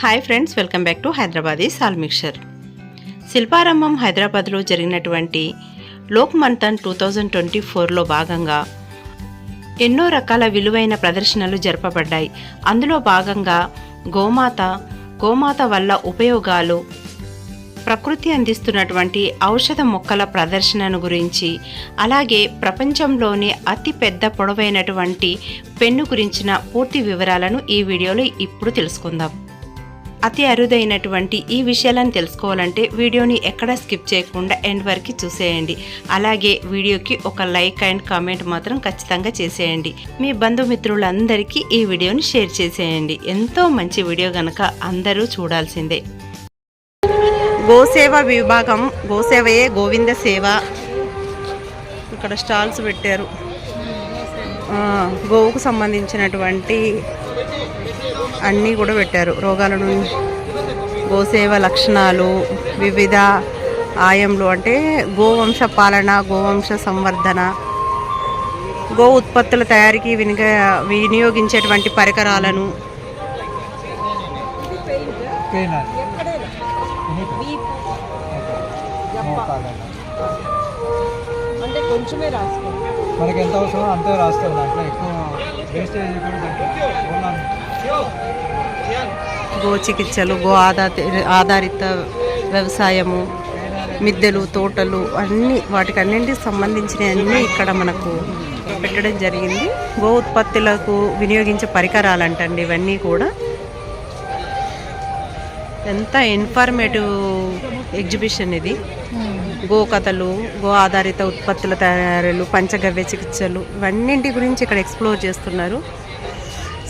Hi friends welcome back to Hyderabadi సాల్మిక్షర్ Shilparamam హైదరాబాద్లో జరిగినటువంటి Lok Manthan two thousand twenty ఫోర్లో భాగంగా ఎన్నో రకాల విలువైన ప్రదర్శనలు జరపబడ్డాయి. అందులో భాగంగా గోమాత గోమాత వల్ల ఉపయోగాలు ప్రకృతి అందిస్తున్నటువంటి ఔషధ మొక్కల ప్రదర్శనను గురించి అలాగే ప్రపంచంలోనే అతి పెద్ద పొడవైనటువంటి పెన్ను గురించిన పూర్తి వివరాలను ఈ వీడియోలో ఇప్పుడు తెలుసుకుందాం. అతి అరుదైనటువంటి ఈ విషయాలను తెలుసుకోవాలంటే వీడియోని ఎక్కడ స్కిప్ చేయకుండా ఎండ్ వరకు చూసేయండి. అలాగే వీడియోకి ఒక లైక్ అండ్ కామెంట్ మాత్రం ఖచ్చితంగా చేసేయండి. మీ బంధుమిత్రులందరికీ ఈ వీడియోని షేర్ చేసేయండి. ఎంతో మంచి వీడియో గనక అందరూ చూడాల్సిందే. గోసేవ విభాగం గోసేవయే గోవింద సేవ. ఇక్కడ స్టాల్స్ పెట్టారు. గోవుకు సంబంధించినటువంటి అన్నీ కూడా పెట్టారు. రోగాలను గోసేవ లక్షణాలు వివిధ ఆయంలు అంటే గోవంశ పాలన గోవంశ సంవర్ధన గో ఉత్పత్తుల తయారీకి వినిగ వినియోగించేటువంటి పరికరాలను. పెయిన్ అది మోకాళ్ళలో. అంటే కొంచెమే రాసుకో. మనకి ఎంత అవసరమో అంతే రాస్తాం దాంట్లో. ఎక్కువ వేస్టేజ్ కూడా గో చికిత్సలు గో ఆధారిత ఆధారిత వ్యవసాయము మిద్దెలు తోటలు అన్నీ వాటికి అన్నింటికి సంబంధించిన అన్నీ ఇక్కడ మనకు పెట్టడం జరిగింది. గో ఉత్పత్తులకు వినియోగించే పరికరాలు అంటండి ఇవన్నీ కూడా. ఎంత ఇన్ఫర్మేటివ్ ఎగ్జిబిషన్ ఇది. గో కథలు గో ఆధారిత ఉత్పత్తుల తయారీలు పంచగవ్య చికిత్సలు ఇవన్నింటి గురించి ఇక్కడ ఎక్స్ప్లోర్ చేస్తున్నారు.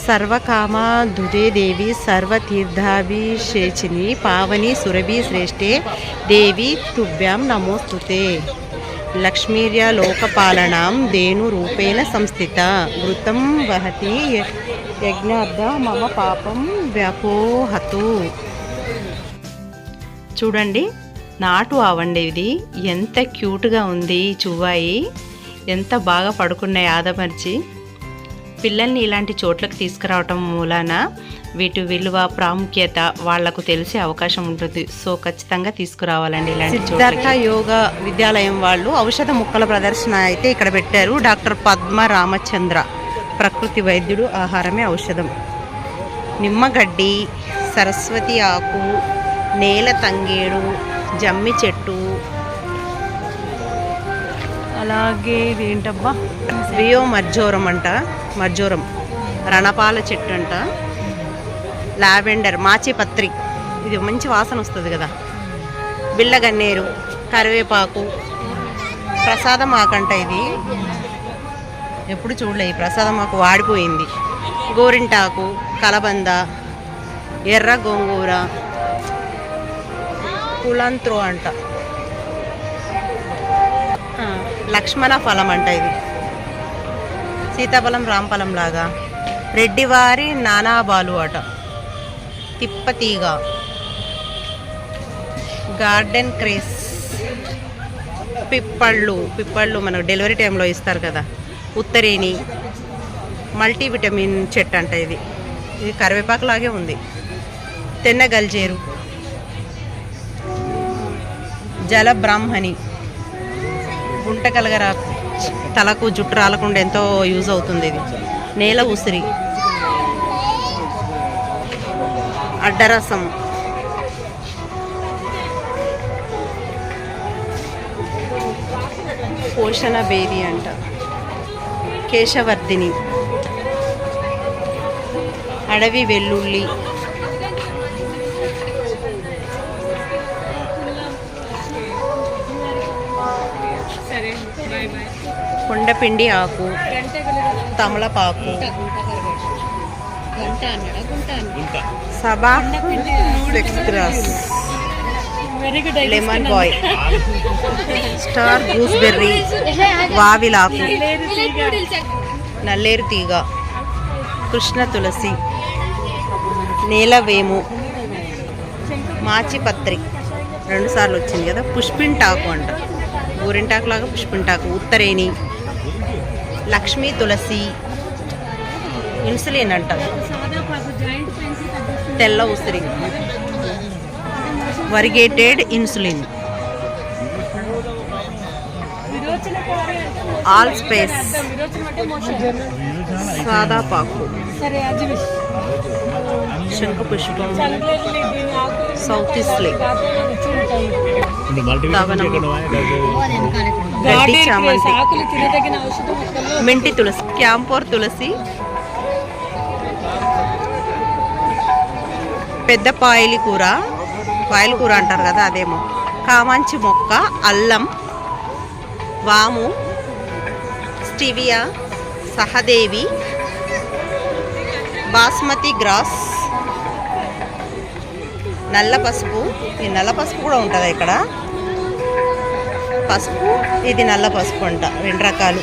సర్వకామ దుదే దేవి సర్వతీర్థాభిషేచిని పావని సురభి శ్రేష్ఠే దేవి తుభ్యాం నమోస్తుతే. లక్ష్మీర్య లోకపాలనాం దేను రూపేణ సంస్థిత. వృతం వహతి యజ్ఞార్థ మమ పాపం వ్యాపోహతు. చూడండి నాటు ఆవండి ఇది. ఎంత క్యూట్గా ఉంది ఈ చువ్వాయి. ఎంత బాగా పడుకున్నాయి ఆదమర్చి. పిల్లల్ని ఇలాంటి చోట్లకు తీసుకురావటం మూలాన వీటి విలువ ప్రాముఖ్యత వాళ్ళకు తెలిసే అవకాశం ఉంటుంది. సో ఖచ్చితంగా తీసుకురావాలండి ఇలాంటి సిద్ధార్థ యోగా విద్యాలయం వాళ్ళు ఔషధ ముక్కల ప్రదర్శన అయితే ఇక్కడ పెట్టారు. డాక్టర్ పద్మ రామచంద్ర ప్రకృతి వైద్యుడు ఆహారమే ఔషధం. నిమ్మగడ్డి సరస్వతి ఆకు నేల తంగేడు జమ్మి చెట్టు. అలాగే ఇది ఏంటబ్బా రియో మర్జోరం అంట. మర్జూరం రణపాల చెట్టు అంట. లావెండర్ మాచిపత్రి. ఇది మంచి వాసన వస్తుంది కదా. బిళ్ళగన్నేరు కరివేపాకు. ప్రసాదం ఆకంట ఇది. ఎప్పుడు చూడలే ఈ ప్రసాదం ఆకు వాడిపోయింది. గోరింటాకు కలబంద ఎర్ర గోంగూర. కులంత్రో అంట. లక్ష్మణ ఫలం అంట ఇది. సీతాఫలం రాంఫలం లాగా. రెడ్డివారి నానాబాలు అట తిప్పతీగ గార్డెన్ క్రేస్. పిప్పళ్ళు. పిప్పళ్ళు మనకు డెలివరీ టైంలో ఇస్తారు కదా. ఉత్తరేణి. మల్టీవిటమిన్ చెట్టు అంట ఇది. ఇది కరివేపాకు లాగే ఉంది. తెన్న గల్జేరు. జల బ్రాహ్మణి గుంట కలగరాకు తలకు జుట్టు రాలకుండా ఎంతో యూజ్ అవుతుంది ఇది. నేల ఉసిరి. అడ్డరసం పోషణ బేరి అంట. కేశవర్ధిని. అడవి వెల్లుల్లి. కొండపిండి ఆకు తమలపాకు సభా సెక్స్ గ్రాస్ వెరీ గుడ్ లెమన్ బాయ్ స్టార్ గూస్బెర్రీ వావిలాకు నల్లేరు తీగ కృష్ణ తులసి నేలవేము మాచిపత్రి. రెండు సార్లు వచ్చింది కదా పుష్పింటాకు అంట. గోరింటాకు లాగా పుష్పింటాకు ఉత్తరేణి లక్ష్మీ తులసి ఇన్సులిన్ అంట సాదా పాకు జాయింట్ పెన్స్ తగ్గిస్తుంది తెల్ల ఉసిరి. Variegated insulin. All space. విరోచన అంటే మోషన్. సాదా పాకు. శంఖపుష్పం సౌత్ ఇస్లీ దవనం గడ్డి చామంతి మెంటి తులసి క్యాంపోర్ తులసి పెద్ద పాయలి కూర పాయల కూర అంటారు కదా అదేమో కామాంచి మొక్క అల్లం వాము స్టివియా సహదేవి బాస్మతి గ్రాస్ నల్ల పసుపు. ఈ నల్ల పసుపు కూడా ఉంటుంది ఇక్కడ? పసుపు ఇది నల్ల పసుపు అంట రెండు రకాలు.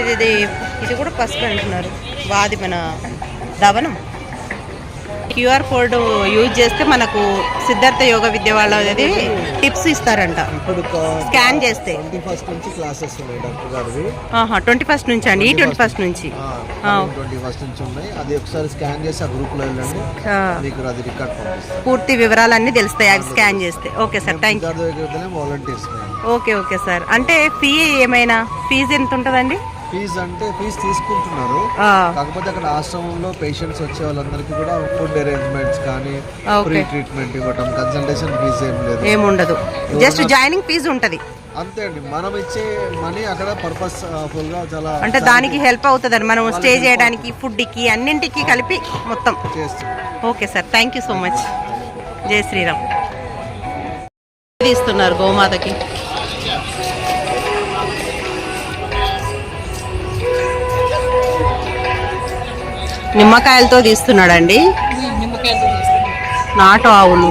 ఇది ఇది ఇది కూడా పసుపు అంటున్నారు. వాది మన దవనం. క్యూఆర్ కోడ్ యూజ్ చేస్తే మనకు సిద్ధార్థ యోగ విద్య వాళ్ళది టిప్స్ ఇస్తారంట. స్కాన్ చేస్తే. ట్వంటీ ఫస్ట్ నుంచి అండి? ఈ ట్వంటీ ఫస్ట్ నుంచి. ట్వంటీ ఫస్ట్ నుంచి ఉన్నాయి. అది ఒకసారి స్కాన్ చేసి ఆ గ్రూప్లో వెళ్ళండి మీకు అది రికార్డ్ పూర్తి వివరాలన్నీ తెలుస్తాయి అవి స్కాన్ చేస్తే. Okay sir thank you. Volunteers okay okay sir. అంటే ఫీ ఏమైనా? ఫీజు ఎంత ఉంటుందండి? ఫీజ్ అంటే ఫీజ్ తీసుకుంటున్నారు. కాకపోతే అక్కడ ఆశ్రమంలో పేషెంట్స్ వచ్చే వాళ్ళందరికీ కూడా ఫుడ్ అరేంజ్మెంట్స్ కానీ. ఫ్రీ ట్రీట్మెంట్ ఇవ్వటం కన్సల్టేషన్ ఫీజ్ ఏం లేదు. ఏముండదు. జస్ట్ జాయినింగ్ ఫీజు ఉంటుంది. అంతే అండి. మనం ఇచ్చే మనీ అక్కడ పర్పస్ ఫుల్గా చాలా అంటే దానికి హెల్ప్ అవుతుందని మనం స్టే చేయడానికి ఫుడ్కి అన్నింటికి కలిపి మొత్తం. Okay sir thank you so much జై శ్రీరామ్ తీస్తున్నారు గోమాతకి. నిమ్మకాయలతో తీస్తున్నాడండి. నాటు ఆవులు.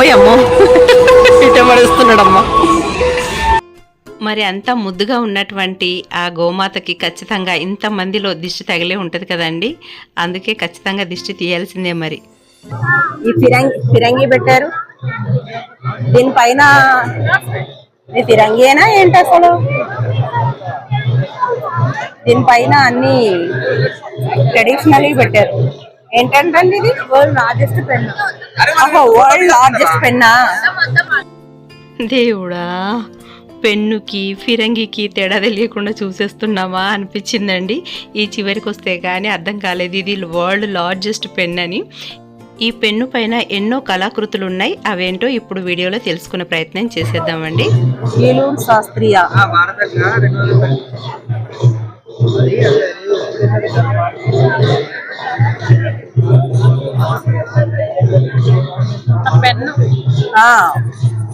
ఓయమ్మో ఇటమడుస్తున్నాడమ్మా మరి అంత ముద్దుగా ఉన్నటువంటి ఆ గోమాతకి ఖచ్చితంగా ఇంత మందిలో దిష్టి తగిలే ఉంటుంది కదండి. అందుకే ఖచ్చితంగా దిష్టి తీయాల్సిందే మరి. ఈ ఫిరంగి ఫిరంగి పెట్టారు. దీనిపైన ఫిరంగియేనా ఏంటి అసలు? దీనిపైన అన్ని ట్రెడిషనల్ పెట్టారు. ఏంటంటే ఇది? World largest pen. World largest Penna? దేవుడా. పెన్నుకి ఫిరంగికి తేడా తెలియకుండా చూసేస్తున్నామా అనిపించిందండి. ఈ చివరికి వస్తే కానీ అర్థం కాలేదు. ఇది వరల్డ్ లార్జెస్ట్ పెన్ అని. ఈ పెన్ను పైన ఎన్నో కళాకృతులు ఉన్నాయి అవేంటో ఇప్పుడు వీడియోలో తెలుసుకునే ప్రయత్నం చేసేద్దామండి. శాస్త్రీయ.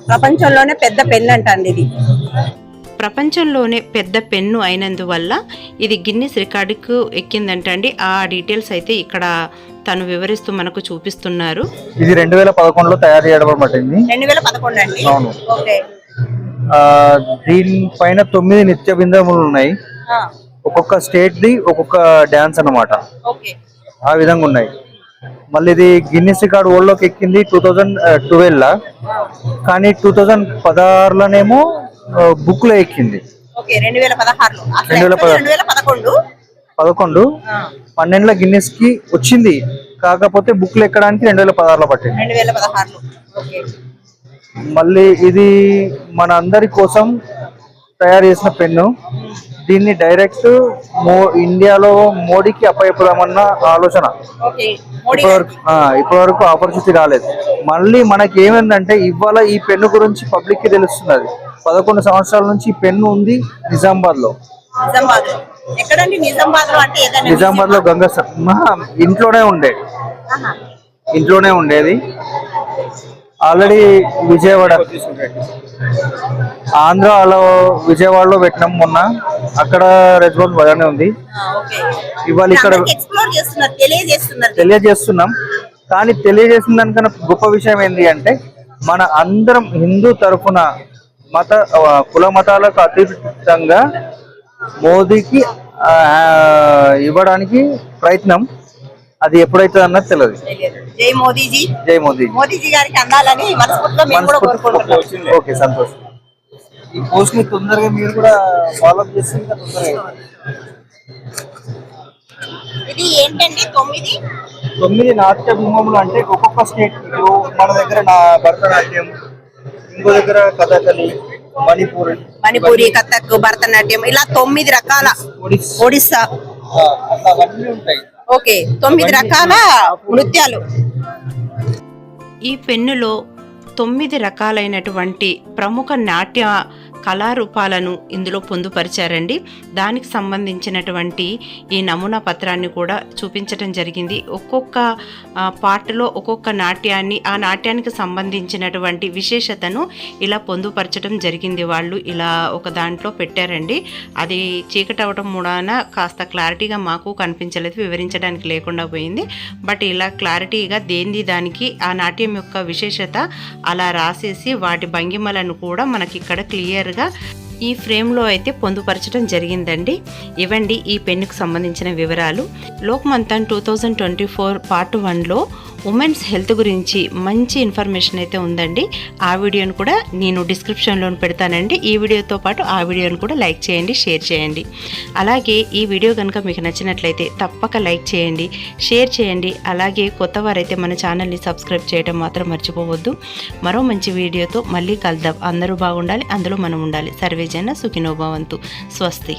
ప్రపంచంలోనే పెద్ద పెన్ అంటండి ఇది. ప్రపంచంలోనే పెద్ద పెన్ను అయినందువల్ల ఇది గిన్నిస్ రికార్డుకు ఎక్కిందంటండి. ఆ డీటెయిల్స్ అయితే ఇక్కడ తను వివరిస్తూ మనకు చూపిస్తున్నారు. ఇది రెండు వేల పదకొండులో తయారు చేయడం రెండు వేల పదకొండు అండి? అవును. ఓకే. ఆ, దీనిపైన తొమ్మిది నిత్య బిందములు ఉన్నాయి. ఒక్కొక్క స్టేట్ ది ఒక్కొక్క డ్యాన్స్ అన్నమాట. ఓకే. ఆ విధంగా ఉన్నాయి. మళ్ళీ ఇది గిన్నిస్ రికార్డ్ వరల్డ్లోకి ఎక్కింది టూ థౌజండ్ ట్వెల్వ్ లా. కానీ టూ థౌజండ్ పదహారులోనేమో బుక్లో ఎక్కింది. రెండు వేల పదకొండు? పదకొండు. పన్నెండులో గిన్నిస్కి వచ్చింది. కాకపోతే బుక్లో ఎక్కడానికి రెండు వేల పదహారులో పట్టింది. మళ్ళీ ఇది మన అందరి కోసం తయారు చేసిన పెన్ను. దీన్ని డైరెక్ట్ మో ఇండియాలో మోడీకి అప్పచెప్పుదామన్న ఆలోచన. ఇప్పటివరకు ఇప్పటివరకు ఆపర్చునిటీ రాలేదు. మళ్ళీ మనకి ఏమైందంటే ఇవాళ ఈ పెన్ను గురించి పబ్లిక్కి తెలుస్తున్నది పదకొండు సంవత్సరాల నుంచి ఈ పెన్ను ఉంది నిజామాబాద్లో నిజామాబాద్లో గంగా ఇంట్లోనే ఉండే. ఆహా. ఇంట్లోనే ఉండేది. ఆల్రెడీ విజయవాడ. ఆంధ్రాలో విజయవాడలో పెట్టినాం మొన్న. అక్కడ రెస్పాన్స్ బాగానే ఉంది. ఇవాళ ఇక్కడ తెలియజేస్తున్నాం. కానీ తెలియజేసిన దానికన్నా గొప్ప విషయం ఏంటి అంటే మన అందరం హిందూ తరఫున మత కుల మతాలకు అతీతంగా మోదీకి ఇవ్వడానికి ప్రయత్నం అది ఎప్పుడైతుంది అన్నది తెలియదు జై మోదీజీ. జై మోదీ మోదీజీ గారికి అందాలని మనస్ఫూర్తిగా మేము కూడా కోరుకుంటున్నాం. ఓకే సంతోష్. ఈ పోస్ట్ని తొందరగా మీరు కూడా ఫాలో ఇంకా తొందరగా ఇది ఏంటండి? తొమ్మిది? తొమ్మిది నాట్య బృందములు అంటే ఒక్కొక్క స్టేట్ మన దగ్గర నా భరతనాట్యం ఇంకో దగ్గర కథకళి మణిపూర్ మణిపూరి కథక్ భరతనాట్యం ఇలా తొమ్మిది రకాల ఒడిస్సా. ఒడిస్సా. అట్లా అవన్నీ ఉంటాయి. ఓకే తొమ్మిది రకాల నృత్యాలు. ఈ పెన్నులో తొమ్మిది రకాలైనటువంటి ప్రముఖ నాట్య కళారూపాలను ఇందులో పొందుపరిచారండి. దానికి సంబంధించినటువంటి ఈ నమూనా పత్రాన్ని కూడా చూపించడం జరిగింది. ఒక్కొక్క పార్ట్లో పాటలో ఒక్కొక్క నాట్యాన్ని ఆ నాట్యానికి సంబంధించినటువంటి విశేషతను ఇలా పొందుపరచడం జరిగింది. వాళ్ళు ఇలా ఒక దాంట్లో పెట్టారండి. అది చీకటి అవడం మూడాన కాస్త క్లారిటీగా మాకు కనిపించలేదు వివరించడానికి లేకుండా పోయింది. బట్ ఇలా క్లారిటీగా దేంది దానికి ఆ నాట్యం యొక్క విశేషత అలా రాసేసి వాటి భంగిమలను కూడా మనకి ఇక్కడ క్లియర్గా llegar. ఈ ఫ్రేమ్లో అయితే పొందుపరచడం జరిగిందండి. ఇవండి ఈ పెన్నుకు సంబంధించిన వివరాలు. Lokmanthan two thousand twenty four part వన్లో ఉమెన్స్ హెల్త్ గురించి మంచి ఇన్ఫర్మేషన్ అయితే ఉందండి. ఆ వీడియోను కూడా నేను డిస్క్రిప్షన్లో పెడతానండి. ఈ వీడియోతో పాటు ఆ వీడియోను కూడా లైక్ చేయండి షేర్ చేయండి. అలాగే ఈ వీడియో కనుక మీకు నచ్చినట్లయితే తప్పక లైక్ చేయండి షేర్ చేయండి. అలాగే కొత్త వారైతే మన ఛానల్ని సబ్స్క్రైబ్ చేయడం మాత్రం మర్చిపోవద్దు. మరో మంచి వీడియోతో మళ్ళీ కలుద్దాం. అందరూ బాగుండాలి అందులో మనం ఉండాలి. సర్వేజన సుఖినోభవంతు స్వస్తి.